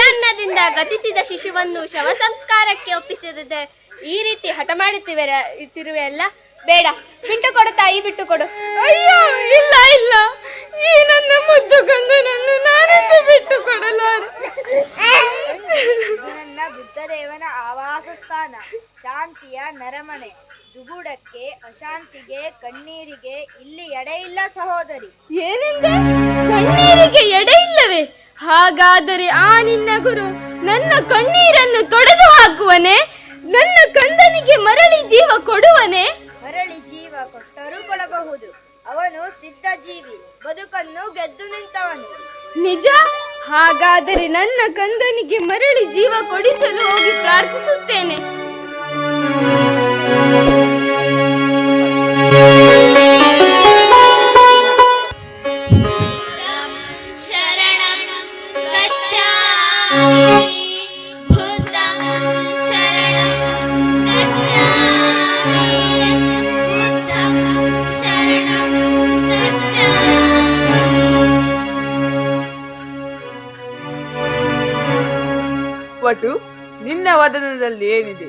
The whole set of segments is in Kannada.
ಮಧ್ಯಾಹ್ನದಿಂದ ಗತಿಸಿದ ಶಿಶುವನ್ನು ಶವ ಸಂಸ್ಕಾರಕ್ಕೆ ಒಪ್ಪಿಸಿದ ಈ ರೀತಿ ಹಠ ಮಾಡುತ್ತಿವೆ ಅಲ್ಲ? ಬೇಡ. ಬಿಟ್ಟು ಕೊಡು ತಾಯಿ ಬಿಟ್ಟು ಕೊಡು. ಅಯ್ಯೋ ಇಲ್ಲ ಇಲ್ಲ. ಈ ನನ್ನ ಮುದ್ದು ಕಂದನನ್ನು ನಾನೆಂದು ಬಿಟ್ಟು ಕೊಡಲಾರೆ? ನನ್ನ ಬುದ್ಧದೇವನ ಆವಾಸ ಸ್ಥಾನ. ಶಾಂತಿಯ ನರಮನೆ. ದುಗುಡಕ್ಕೆ ಅಶಾಂತಿಗೆ ಕಣ್ಣೀರಿಗೆ ಇಲ್ಲಿ ಎಡೆ ಇಲ್ಲ ಸಹೋದರಿ. ಏನೆಂದೆ? ಹಾಗಾದರೆ ಆ ನಿನ್ನ ಗುರು ನನ್ನ ಕಣ್ಣೀರನ್ನು ತೊಡೆದು ಹಾಕುವನೆ? ನನ್ನ ಕಂದನಿಗೆ ಮರಳಿ ಜೀವ ಕೊಡುವನೆ? ಮರಳಿ ಜೀವ ಕೊಟ್ಟರೂ ಕೊಡಬಹುದು. ಅವನು ಸಿದ್ಧ ಜೀವಿ ಬದುಕನ್ನು ಗೆದ್ದು ನಿಂತವನು. ನಿಜ? ಹಾಗಾದರೆ ನನ್ನ ಕಂದನಿಗೆ ಮರಳಿ ಜೀವ ಕೊಡಿಸಲು ಹೋಗಿ ಪ್ರಾರ್ಥಿಸುತ್ತೇನೆ. ವಟು ನಿನ್ನ ವದನದಲ್ಲಿ ಏನಿದೆ?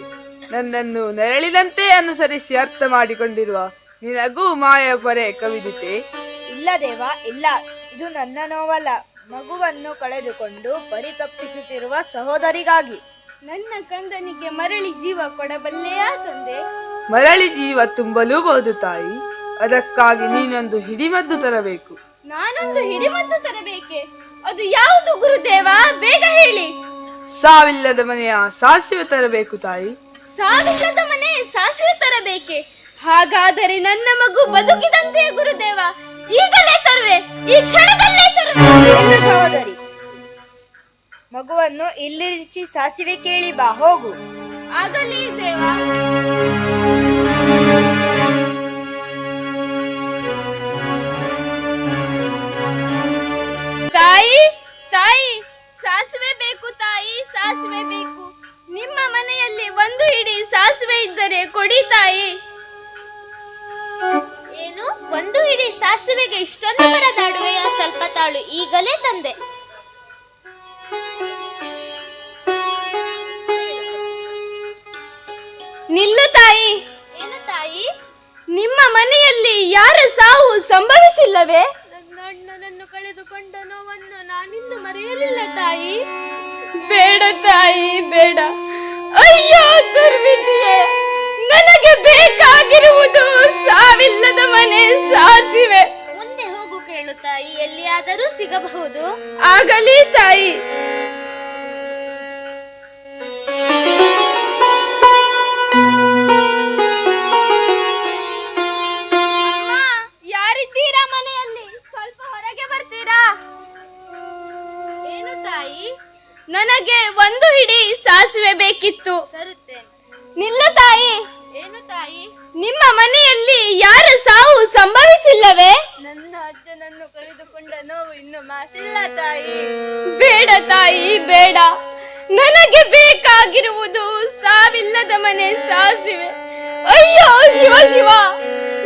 ನನ್ನನ್ನು ನೆರಳಿನಂತೆ ಅನುಸರಿಸಿ ಅರ್ಥ ಮಾಡಿಕೊಂಡಿರುವ ನಿನಗೂ ಮಾಯ ಪೊರೆ ಕವಿದಿತೆ. ಇಲ್ಲ ದೇವ ಇಲ್ಲ. ಇದು ನನ್ನ ನೋವಲ್ಲ. ಮಗುವನ್ನು ಕಳೆದುಕೊಂಡು ಪರಿತಪ್ಪಿಸುತ್ತಿರುವ ಸಹೋದರಿಗಾಗಿ. ನನ್ನ ಕಂದನಿಗೆ ಮರಳಿ ಜೀವ ಕೊಡಬಲ್ಲೆಯಾ ತಂದೆ? ಮರಳಿ ಜೀವ ತುಂಬಲೂಬಹುದು ತಾಯಿ. ಅದಕ್ಕಾಗಿ ನೀನೊಂದು ಹಿಡಿಮದ್ದು ತರಬೇಕು. ನಾನೊಂದು ಹಿಡಿಮದ್ದು ತರಬೇಕೆ? ಅದು ಯಾವುದು ಗುರುದೇವ? ಬೇಗ ಹೇಳಿ. ಸಾವಿಲ್ಲದ ಮನೆಯ ಸಾಸಿವೆ ತರಬೇಕು ತಾಯಿ. ಸಾವಿಲ್ಲದ ಮನೆ ಸಾಸಿವೆ ತರಬೇಕೆ? ಹಾಗಾದರೆ ನನ್ನ ಮಗು ಬದುಕಿದಂತೆ ಗುರುದೇವ ಈಗಲೇ ತರುವೆ ಈ ಕ್ಷಣದಲ್ಲೇ ತರುವೆ. ಇಲ್ಲ ಸಹೋದರಿ ಮಗುವನ್ನು ಇಲ್ಲಿರಿಸಿ ಸಾಸಿವೆ ಕೇಳಿ ಬಾ ಹೋಗು. ಆಗಲಿ ದೇವ. ಹಿಡಿ ಸಾಸಿವೆ ಇದ್ದರೆ ಕೊಡಿ ತಾಯಿ. ಏನು? ಒಂದು ಇಡಿ ಸಾಸಿವೆಗೆ ಇಷ್ಟೊಂದು ಪರದಾಡುವೆಯ ಸ್ವಲ್ಪ ತಾಳು ಈಗಲೇ ತಂದೆ. ನಿಲ್ಲು ತಾಯಿ. ಏನು ತಾಯಿ? ನಿಮ್ಮ ಮನೆಯಲ್ಲಿ ಯಾರ ಸಾವು ಸಂಭವಿಸಿಲ್ಲವೇ? ನನ್ನನ್ನು ಅಣ್ಣನನ್ನು ಕಳೆದುಕೊಂಡ ನೋವನ್ನು ನಾನಿನ್ನು ಮರೆಯಲಿಲ್ಲ ತಾಯಿ. ಬೇಡ ತಾಯಿ ಬೇಡ. ಅಯ್ಯೋ ದುರ್ವಿಧಿಯೇ ನನಗೆ ಬೇಕಾಗಿರುವುದು ಸಾವಿಲ್ಲದ ಮನೆ ಸಾಸಿವೆ. ಮುಂದೆ ಹೋಗು ಕೇಳು ತಾಯಿ ಎಲ್ಲಿಯಾದರೂ ಸಿಗಬಹುದು. ಆಗಲಿ ತಾಯಿ. ನನಗೆ ಒಂದು ಹಿಡಿ ಸಾಸಿವೆ ಬೇಕಿತ್ತು. ನಿಲ್ಲ ನಿಲ್ಲು ತಾಯಿ. ಏನು ತಾಯಿ? ನಿಮ್ಮ ಮನೆಯಲ್ಲಿ ಯಾರ ಸಾವು ಸಂಭವಿಸಿಲ್ಲವೇ? ನನ್ನ ಅಜ್ಜನನ್ನು ಕಳೆದುಕೊಂಡ ನೋವು ಇನ್ನು ಮಾಸಿಲ್ಲ ತಾಯಿ. ಬೇಡ ತಾಯಿ ಬೇಡ. ನನಗೆ ಬೇಕಾಗಿರುವುದು ಸಾವಿಲ್ಲದ ಮನೆ ಸಾಸಿವೆ. ಅಯ್ಯೋ ಶಿವ ಶಿವ.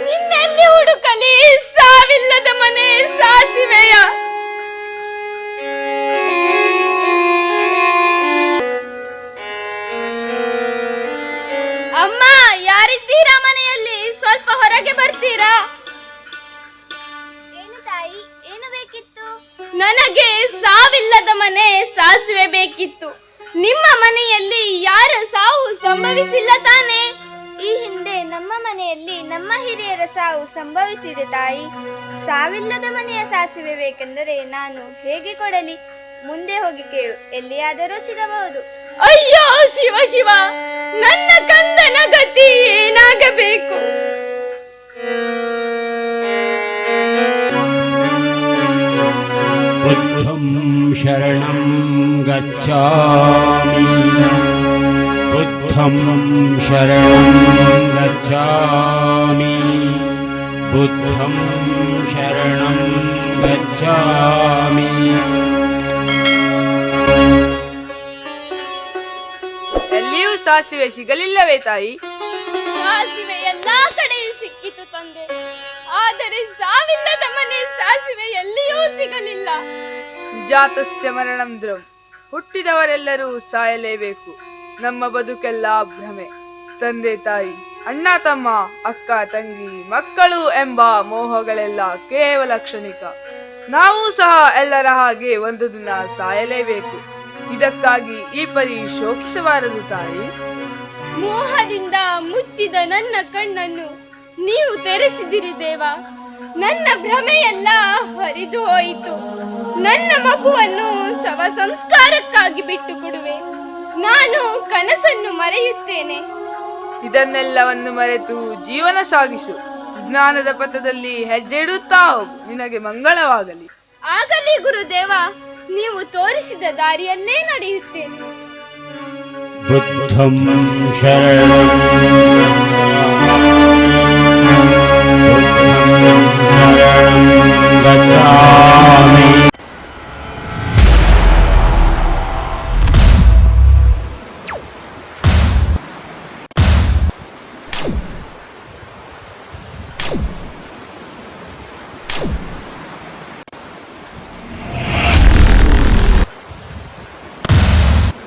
ನಿನ್ನೆಲ್ಲಿ ಹುಡುಕಲಿ ಸಾವಿಲ್ಲದ ಮನೆ ನನಗೆ ಸಾವಿಲ್ಲದ ಮನೆ ಸಾಸಿವೆ ಬೇಕಿತ್ತು. ನಿಮ್ಮ ಮನೆಯಲ್ಲಿ ಯಾರ ಸಾವು ಸಂಭವಿಸಿಲ್ಲ ತಾನೆ? ಈ ಹಿಂದೆ ನಮ್ಮ ಮನೆಯಲ್ಲಿ ನಮ್ಮ ಹಿರಿಯರ ಸಾವು ಸಂಭವಿಸಿದೆ ತಾಯಿ. ಸಾವಿಲ್ಲದ ಮನೆಯ ಸಾಸಿವೆ ಬೇಕೆಂದರೆ ನಾನು ಹೇಗೆ ಕೊಡಲಿ? ಮುಂದೆ ಹೋಗಿ ಕೇಳು ಎಲ್ಲಿಯಾದರೂ ಸಿಗಬಹುದು. ಅಯ್ಯೋ ಶಿವ ಶಿವ ನನ್ನ ಕಂದನ ಗತಿ ಏನಾಗಬೇಕು? गच्छामि बुद्धं शरणं गच्छामि बुद्धं शरणं गच्छामि ಎಲ್ಲಿಯೂ ಸಾಸಿವೆ ಸಿಗಲಿಲ್ಲವೇ ತಾಯಿ? ಸಾಸಿವೆ ಎಲ್ಲಾ ಕಡೆಯೂ ಸಿಕ್ಕಿತು ತಂದೆ. ಆದರೆ ಸಾವಿಲ್ಲದ ಮನೆ ಸಾಸಿವೆ ಎಲ್ಲಿಯೂ ಸಿಗಲಿಲ್ಲ. ಜಾತಸ್ಯ ಮರಣಂ ದ್ರವ್ ಹುಟ್ಟಿದವರೆಲ್ಲರೂ ಸಾಯಲೇಬೇಕು. ನಮ್ಮ ಬದುಕೆಲ್ಲ ಭ್ರಮೆ. ತಂದೆ, ತಾಯಿ, ಅಣ್ಣ, ತಮ್ಮ, ಅಕ್ಕ, ತಂಗಿ, ಮಕ್ಕಳು ಎಂಬ ಮೋಹಗಳೆಲ್ಲ ಕೇವಲ ಕ್ಷಣಿಕ. ನಾವು ಸಹ ಎಲ್ಲರ ಹಾಗೆ ಒಂದು ದಿನ ಸಾಯಲೇಬೇಕು. ಇದಕ್ಕಾಗಿ ಈ ಪರಿ ಶೋಕಿಸಬಾರದು ತಾಯಿ. ಮೋಹದಿಂದ ಮುಚ್ಚಿದ ನನ್ನ ಕಣ್ಣನ್ನು ನೀವು ತೆರೆಸಿದಿರಿ ದೇವ. ನನ್ನ ಭ್ರಮೆಯೆಲ್ಲ ಹರಿದು ಹೋಯಿತು. ನನ್ನ ಮಗುವನ್ನು ಶವ ಸಂಸ್ಕಾರಕ್ಕಾಗಿ ಬಿಟ್ಟು ಕೊಡುವೆ ನಾನು ಕನಸನ್ನು ಮರೆಯುತ್ತೇನೆ. ಇದನ್ನೆಲ್ಲವನ್ನು ಮರೆತು ಜೀವನ ಸಾಗಿಸು. ಜ್ಞಾನದ ಪಥದಲ್ಲಿ ಹೆಜ್ಜೆ ಇಡುತ್ತಾ ನಿನಗೆ ಮಂಗಳವಾಗಲಿ. ಆಗಲಿ ಗುರುದೇವ ನೀವು ತೋರಿಸಿದ ದಾರಿಯಲ್ಲೇ ನಡೆಯುತ್ತೇನೆ. ಬುದ್ಧಂ ಶರಣಂ.